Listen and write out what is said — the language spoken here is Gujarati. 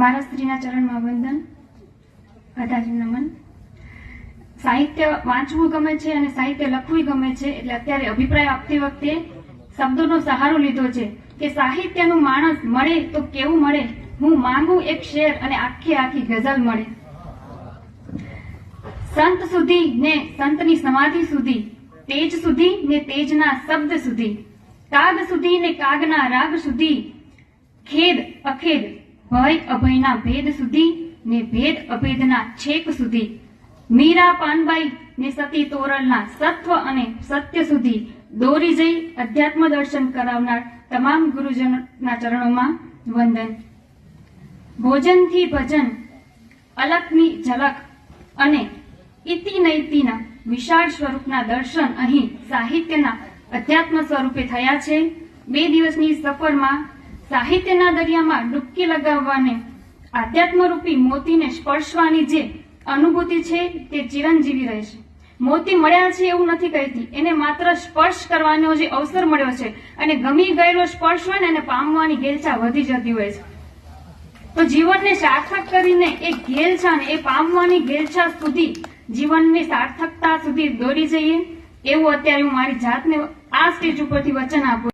મારા સ્ત્રીના ચરણમાં વંદન અઢાજી નમન. સાહિત્ય વાંચવું ગમે છે અને સાહિત્ય લખવું ગમે છે એટલે અત્યારે અભિપ્રાય આપતી વખતે શબ્દોનો સહારો લીધો છે કે સાહિત્યનું માણસ મળે તો કેવું મળે? હું માંગુ એક શેર અને આખી આખી ગઝલ મળે. સંત સુધી ને સંતની સમાધિ સુધી, તેજ સુધી ને તેજના શબ્દ સુધી, કાગ સુધી ને કાગના રાગ સુધી, ખેદ અખેદ ભય અભયના ભેદ સુધી ને ભેદ અભેદના છેક સુધી. મીરા પાનબાઈ ને સતી તોરલના સત્વ અને સત્ય સુધી દોરી જઈ અધ્યાત્મ દર્શન કરાવનાર તમામ ગુરુજનના ચરણોમાં વંદન. ભોજનથી ભજન અલકની ઝલક અને ઇતિ નૈતિના વિશાળ સ્વરૂપના દર્શન અહીં સાહિત્યના અધ્યાત્મ સ્વરૂપે થયા છે. બે દિવસની સફરમાં સાહિત્યના દરિયામાં ડૂબકી લગાવવાને આધ્યાત્મરૂપી મોતીને સ્પર્શવાની જે અનુભૂતિ છે તે ચિરંજીવી રહેશે. મોતી મળ્યા છે એવું નથી કહેતી. એને માત્ર સ્પર્શ કરવાનો જે અવસર મળ્યો છે અને ગમી ગયેલો સ્પર્શ હોય ને એને પામવાની ગેલછા વધી જતી હોય છે. તો જીવનને સાર્થક કરીને એ ગેલછા ને એ પામવાની ગેલછા સુધી જીવનની સાર્થકતા સુધી દોરી જઈએ, એવું અત્યારે હું મારી જાતને આ સ્ટેજ ઉપરથી વચન આપું